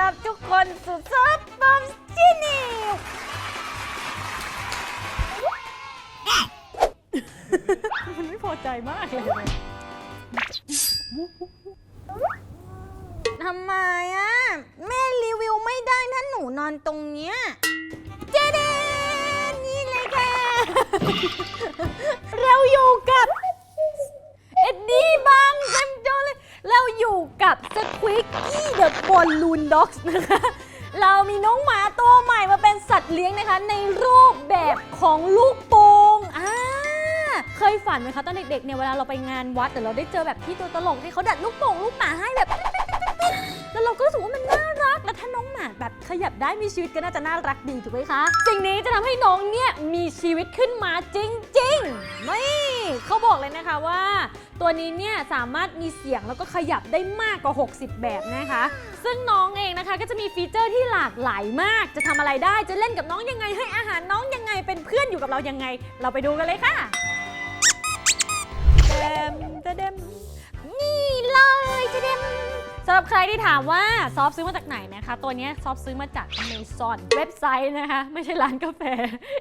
รับทุกคนสู่ซอฟบอมชินิวมันไม่พอใจมากเลย ทำไมอะ แม่รีวิวไม่ได้ถ้าหนูนอนตรงเนี้ยเจเดนนี่เลยค่ะ เราอยู่กับ เอ็ดดี้บังเต็มจอ เลยเราอยู่กับสควิกกี้เดอะบอลลูนด็อกส์นะคะ เรามีน้องหมาตัวใหม่มาเป็นสัตว์เลี้ยงนะคะ ในรูปแบบของลูกโป่งอ่าเคยฝันไหมคะตอนเด็กๆเนี่ยเวลาเราไปงานวัดแต่เราได้เจอแบบที่ตัวตลกที่เขาดัดลูกโป่งลูกหมาให้แบบ แล้วเราก็รู้สึกว่ามันน่า แล้วถ้าน้องหมาแบบขยับได้มีชีวิตก็น่าจะน่ารักดีถูกไหมคะ สิ่งนี้จะทำให้น้องเนี่ยมีชีวิตขึ้นมาจริงๆไม่เขาบอกเลยนะคะว่า ตัวนี้เนี่ยสามารถมีเสียงแล้วก็ขยับได้มากกว่า 60 แบบนะคะ ซึ่งน้องเองนะคะก็จะมีฟีเจอร์ที่หลากหลายมาก จะทำอะไรได้จะเล่นกับน้องยังไง ให้อาหารน้องยังไงเป็นเพื่อนอยู่กับเรายังไง เราไปดูกันเลยค่ะเดมเดมนี่เลยจะเดม สำหรับใครที่ถามว่าซอฟซื้อมาจากไหนนะคะ ตัวนี้ซอฟซื้อมาจาก Amazon เว็บไซต์นะคะ ไม่ใช่ร้านกาแฟ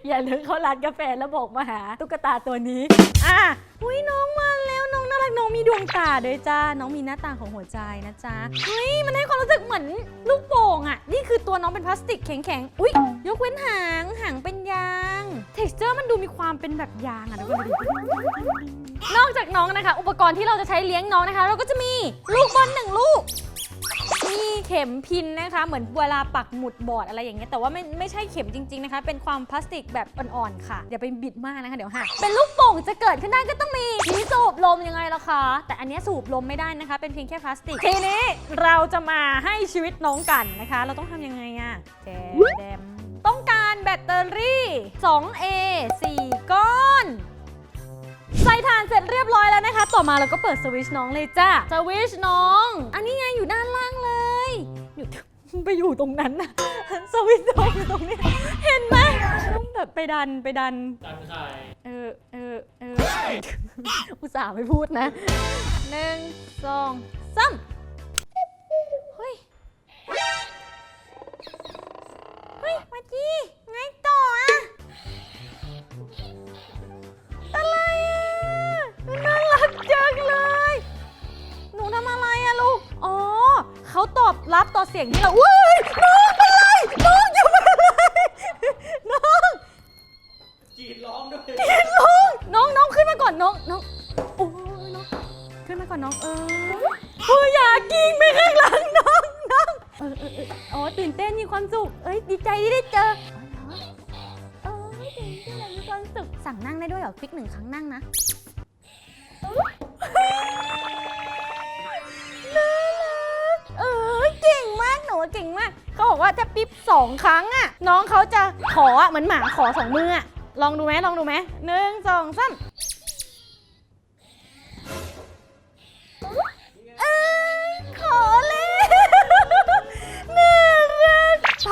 อย่าลืมเข้าร้านกาแฟแล้วบอกมาหาตุ๊กตาตัวนี้ อะอุ้ยน้องมาแล้ว น้องน่ารักน้องมีดวงตาด้วยจ้า น้องมีหน้าต่างของหัวใจนะจ๊ะเฮ้ยมันให้ความรู้สึกเหมือนลูกโป่งอะนี่คือตัวน้องเป็นพลาสติกแข็งๆ อุ้ยยกเว้นหาง หางเป็นยาง texture มันดูมีความเป็นแบบยางอะทุกคนดูดินอกจากน้องนะคะ อุปกรณ์ที่เราจะใช้เลี้ยงน้องนะคะ เราก็จะมีลูกบอลหนึ่งลูก มีเข็มพินนะคะ เหมือนเวลาปักหมุดบอร์ดอะไรอย่างเงี้ย แต่ว่าไม่ไม่ใช่เข็มจริงๆนะคะ เป็นความพลาสติกแบบอ่อนๆค่ะ อย่าไปบิดมากนะคะเดี๋ยวหัก เป็นลูกโป่งจะเกิดขึ้นได้ก็ต้องมีที่สูบลมยังไงล่ะคะ แต่อันเนี้ยสูบลมไม่ได้นะคะ เป็นเพียงแค่พลาสติก ทีนี้เราจะมาให้ชีวิตน้องกันนะคะ เราต้องทำยังไงอะแจแดมต้องการแบตเตอรี่ 2A 4 ก้อน ใส่ถ่านเสร็จเรียบร้อยแล้วนะคะ ต่อมาเราก็เปิดสวิตชน้องเลยจ้าสวิตชน้อง อันนี้ไงอยู่ด้านล่างเลย ไปอยู่ตรงนั้นนะสวิตชน้องอยู่ตรงนี้ เห็นไหมต้องแบบไปดันไปดัน ดันไข่เออเออเอออุตส่าห์ไม่พูดนะหนึ่งสองสามเฮ้ย เฮ้ยมาจีไงต่ออะอะไรอะมันน่ารักจังเลย หนูทำอะไรอะลูก อ๋อ เขาตอบรับต่อเสียงที่เราว้ย ดีใจที่ได้เจออ๋อเหรอออตื่เต้นอะมีความสุขสั่งนั่งได้ด้วยเหรอคลิกหนึ่งครั้งนั่งนะน่ารักเออเก่งมากหนูเก่งมากเขาบอกว่าถ้าปิ๊บสองครั้งอะน้องเขาจะขออะเหมือนหมาขอสองมืออะลองดูไหมลองดูไหมหนึ่งสองสาม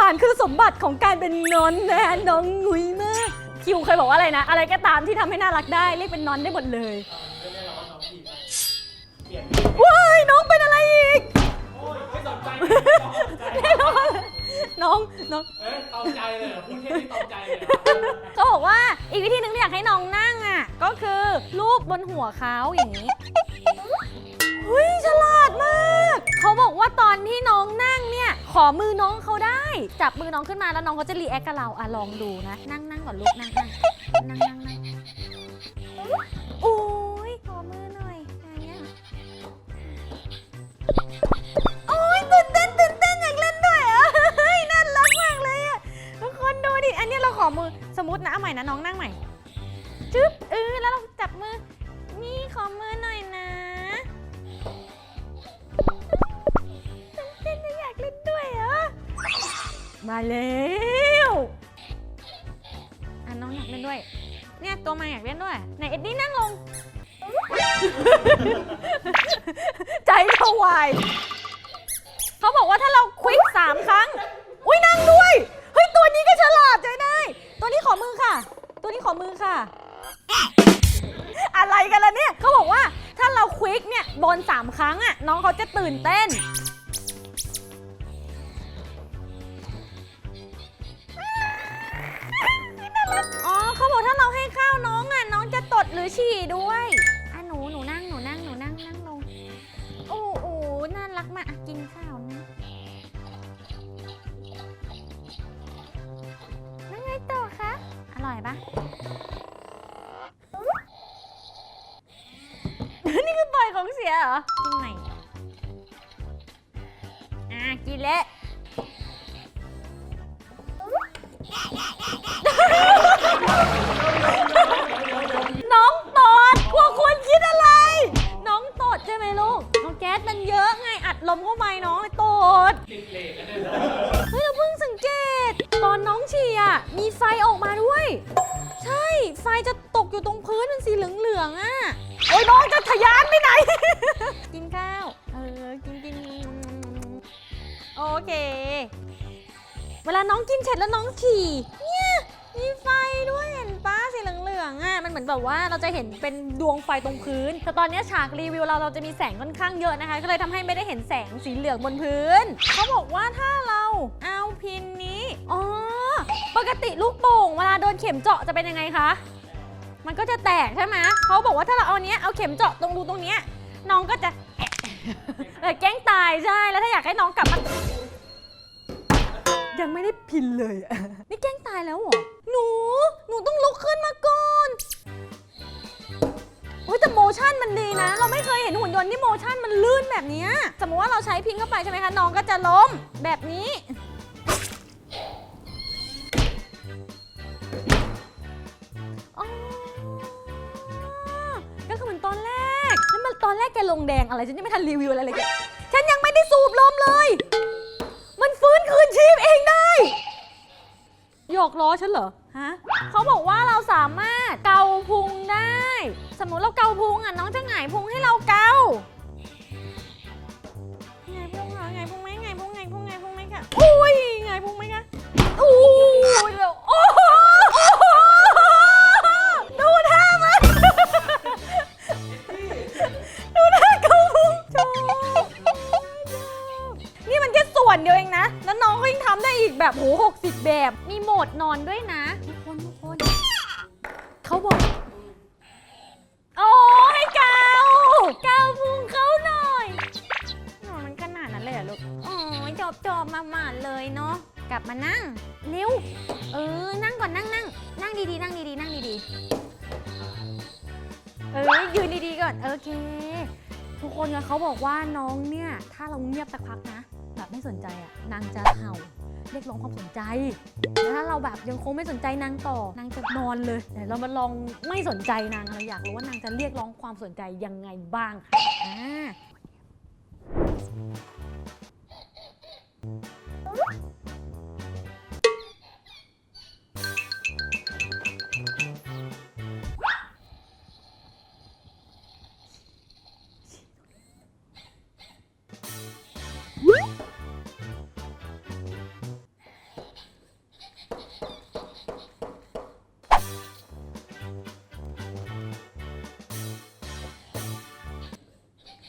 านคือสมบัติของการเป็นนอนนะน้องงุยมาก คิวเคยบอกว่าอะไรนะ อะไรก็ตามที่ทำให้น่ารักได้เรียกเป็นนอนได้หมดเลยไม่ได้ร้องน้องผิดเปลี่ยนว้ายน้องเป็นอะไรอีกโอ้ยไม่สนใจไม่รู้อะไรน้องน้องเอ้ยตอมใจเลยเหรอพูดแค่นี้ตอมใจเลยเหรอเขาบอกว่าอีกวิธีหนึ่งที่อยากให้น้องนั่งอะก็คือลูบนหัวเขาอย่างนี้ เฮ้ยฉลาดมาก เขาบอกว่าตอนที่น้องนั่งเนี่ย ขอมือน้องเขาได้ จับมือน้องขึ้นมาแล้วน้องเขาจะรีแอคกับเราอะลองดูนะ นั่งนั่งก่อนลูกนั่งนั่งนั่งนั่งนั่ง ใจเขวาย เขาบอกว่าถ้าเราควิกสามครั้ง อุ้ยนั่งด้วย เฮ้ย ตัวนี้ก็ฉลาดใจได้ ตัวนี้ขอมือค่ะ ตัวนี้ขอมือค่ะ อะไรกันล่ะเนี่ย เขาบอกว่าถ้าเราควิกเนี่ยบอลสามครั้งอะน้องเขาจะตื่นเต้น อ๋อเขาบอกถ้าเราให้ข้าวน้องอะน้องจะตดหรือฉี่ด้วย กินใหม่ อะกินแล้วน้องตอดกลัวคนคิดอะไร น้องตอดใช่ไหมลูกเอาแก๊สมันเยอะไง อัดลมเข้าไปน้องเลยตดติดเลทแล้วเนี่ยเฮ้ยเราเพิ่งสังเกต ตอนน้องฉี่อะ มีไฟออกมาด้วย ใช่ ไฟจะตกอยู่ตรงพื้นมันสีเหลืองๆอะ โอ้ยน้องจะทะยานไปไหน เวลาน้องกินเสร็จแล้วน้องฉี่เนี่ยมีไฟด้วยเห็นป้าสีเหลืองๆอะมันเหมือนแบบว่าเราจะเห็นเป็นดวงไฟตรงพื้น แต่ตอนนี้ฉากรีวิวเราเราจะมีแสงค่อนข้างเยอะนะคะ ก็เลยทำให้ไม่ได้เห็นแสงสีเหลืองบนพื้น เขาบอกว่าถ้าเราเอาพินนี้อ๋อปกติลูกโป่งเวลาโดนเข็มเจาะจะเป็นยังไงคะมันก็จะแตกใช่ไหมเขาบอกว่าถ้าเราเอาเนี้ยเอาเข็มเจาะตรงรูตรงเนี้ยน้องก็จะแอะเออแกล้งตายใช่แล้วถ้าอยากให้น้องกลับมา ยังไม่ได้พินเลยอะนี่แกล้งตายแล้วเหรอ หนู หนูต้องลุกขึ้นมาก่อนโอ้ยแต่โมชั่นมันดีนะ เราไม่เคยเห็นหุ่นยนต์ที่โมชั่นมันลื่นแบบเนี้ยสมมติว่าเราใช้พินเข้าไปใช่ไหมคะน้องก็จะล้มแบบนี้ อ๋อ ก็คือเหมือนตอนแรก แล้วมันตอนแรกแกลงแดงอะไร ฉันยังไม่ทันรีวิวอะไรเลยแกฉันยังไม่ได้สูบลมเลย กล้อฉันเหรอ ฮะเขาบอกว่าเราสามารถเกาพุงได้ สมมติเราเกาพุงอะน้องจะหงายพุงให้เราเกาหงายพุงเหรอหงายพุงไหมหงายพุงหงายพุงหงายพุงไหมคะอุ้ยหงายพุงไหมคะอู้ยำได้อีกแบบโหหกสิบแบบ มีโหมดนอนด้วยนะ ทุกคนทุกคนเขาบอก โอ้ให้เกาเกาพุงเขาหน่อยอ๋อมันขนาดนั้นเลยเหรอลูกอ๋อจอบจอบมาหมาดเลยเนาะ กลับมานั่ง เร็ว เออ นั่งก่อนนั่งนั่งนั่งดีๆ นั่งดีๆ นั่งดีๆ เออ ยืนดีๆ ก่อน โอเค ทุกคนนะเขาบอกว่าน้องเนี่ย ถ้าเราเงียบสักพักนะ แบบไม่สนใจอะนางจะเห่า เรียกร้องความสนใจแล้วถ้าเราแบบยังคงไม่สนใจนางต่อนางจะนอนเลยเดี๋ยวเรามาลองไม่สนใจนางเราอยากรู้ว่านางจะเรียกร้องความสนใจยังไงบ้างค่ะอ่า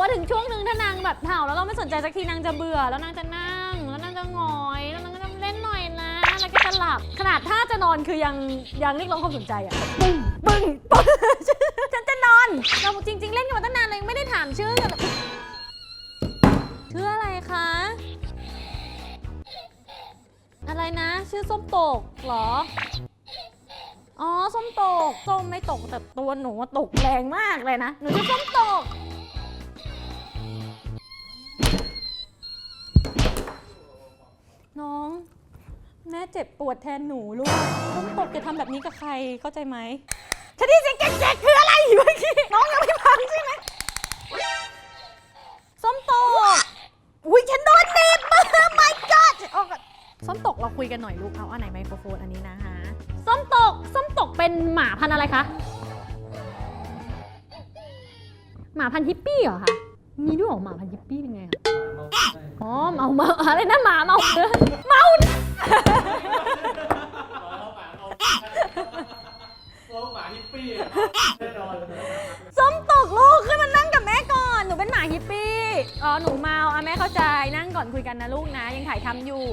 ว่าถึงช่วงหนึ่งถ้านางแบบเห่าแล้วเราไม่สนใจสักทีนางจะเบื่อ แล้วนางจะนั่ง แล้วนางจะหงอยแล้วนางก็จะเล่นหน่อยนะแล้วก็จะหลับขนาดถ้าจะนอนคือยังยังเรียกร้องความสนใจอะปึ้งปึ้งปึ้งฉันจะนอนเราจริง ๆ เล่นกันมาตั้งนานเลยยังไม่ได้ถามชื่อกันเลยชื่ออะไรคะ อะไรนะ ชื่อส้มตกเหรออ๋อ ส้มตก ส้มไม่ตกแต่ตัวหนูอะตกแรงมากเลยนะ หนูชื่อส้มตก น้อง แม่เจ็บปวดแทนหนูลูกส้มตกจะทำแบบนี้กับใครเข้าใจไหมฉันที่เสียงแจ๊กๆคืออะไรเมื่อกี้น้องยังไม่ฟังใช่ไหมส้มตกอุ้ยฉันโดนเน็บ my god ออกก่อนส้มตกเราคุยกันหน่อยลูกเอาอันไหนไมโครโฟนอันนี้นะคะส้มตกส้มตกเป็นหมาพันธุ์อะไรคะหมาพันธุ์ฮิปปี้เหรอคะมีด้วยเหรอหมาพันธุ์ฮิปปี้เป็นไงอะอ๋อ เมาเมาอะไรนะหมาเมาเมาเราหมาฮิปปี้แน่นอนส้มตกลูกขึ้นมานั่งกับแม่ก่อน หนูเป็นหมาฮิปปี้ อ๋อ หนูเมาอะแม่เข้าใจ นั่งก่อนคุยกันนะลูกนะ ยังถ่ายทำอยู่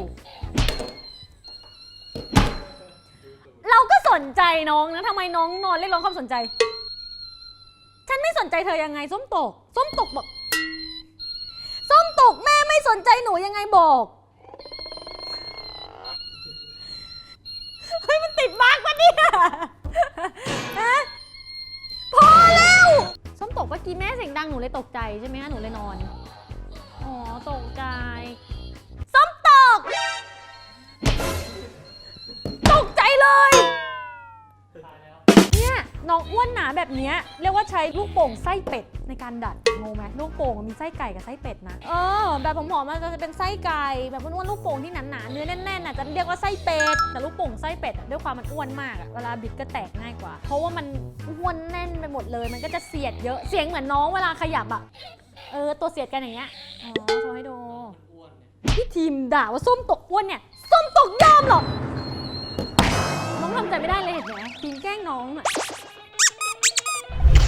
เราก็สนใจน้องนะทำไมน้องนอนเรียกร้องความสนใจ ฉันไม่สนใจเธอยังไง ส้มตก ส้มตกบอกส้มตกแม่ไม่ สนใจหนูยังไงบอกเฮ้ยมันติดมากปะเนี่ยฮะพอแล้วส้มตกเมื่อกี้แม่เสียงดังหนูเลยตกใจใช่ไหมคะหนูเลยนอน อ๋อตกใจ น้องอ้วนหนาแบบนี้เรียกว่าใช้ลูกโป่งไส้เป็ดในการดัดงงไหมลูกโป่งมีไส้ไก่กับไส้เป็ดนะเออแบบผอมมันจะเป็นไส้ไก่แบบอ้วนๆลูกโป่งที่หนาๆเนื้อแน่นๆน่ะจะเรียกว่าไส้เป็ดแต่ลูกโป่งไส้เป็ดด้วยความมันอ้วนมากเวลาบิดก็แตกง่ายกว่า เพราะว่ามันอ้วนแน่นไปหมดเลย มันก็จะเสียดเยอะเสียงเหมือนน้องเวลาขยับอะเออตัวเสียดกันอย่างเงี้ยอ๋อโชว์ให้ดูพี่ทีมด่าว่าส้มตกอ้วนเนี่ยส้มตกยอมหรอน้องทำใจไม่ได้เลยเห็นไหมทีมแกล้งน้องอะ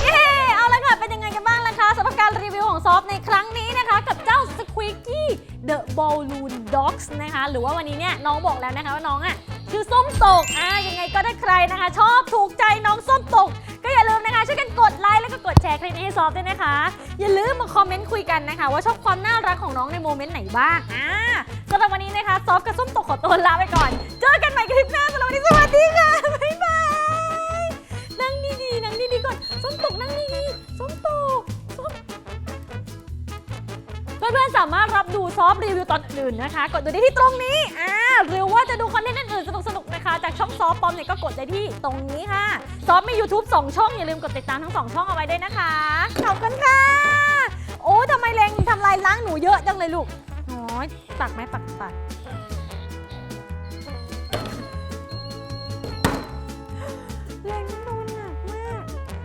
เย้เอาละค่ะ เป็นยังไงกันบ้างล่ะคะสำหรับการรีวิวของซอฟในครั้งนี้นะคะ กับเจ้า Squeaky The Balloon Dogs นะคะ หรือว่าวันนี้เนี่ยน้องบอกแล้วนะคะว่าน้องอะชื่อส้มตกอะยังไงก็ได้ใครนะคะ ชอบถูกใจน้องส้มตก ก็อย่าลืมนะคะช่วยกันกดไลค์แล้วก็กดแชร์คลิปนี้ให้ซอฟด้วยนะคะ อย่าลืมมาคอมเมนต์คุยกันนะคะ ว่าชอบความน่ารักของน้องในโมเมนต์ไหนบ้างอ่าสำหรับวันนี้นะคะซอฟกับส้มตกขอตัวลาไปก่อน เจอกันใหม่คลิปหน้าสำหรับวันนี้สวัสดีค่ะ พื่อนๆ สามารถรับดูซอฟรีวิวตอนอื่นนะคะ กดดูได้ที่ตรงนี้อ่าหรือว่าจะดูคอนเทนต์อื่นสนุกๆ นะคะ จากช่องซอฟปอมเนี่ยก็กดได้ที่ตรงนี้ค่ะ ซอฟมี YouTube 2 ช่อง อย่าลืมกดติดตามทั้ง 2 ช่องเอาไว้ด้วยนะคะ ขอบคุณค่ะ โอ้ทำไมแรงทำลายล้างหนูเยอะจังเลยลูกโอ้ยตักไหมตักตัก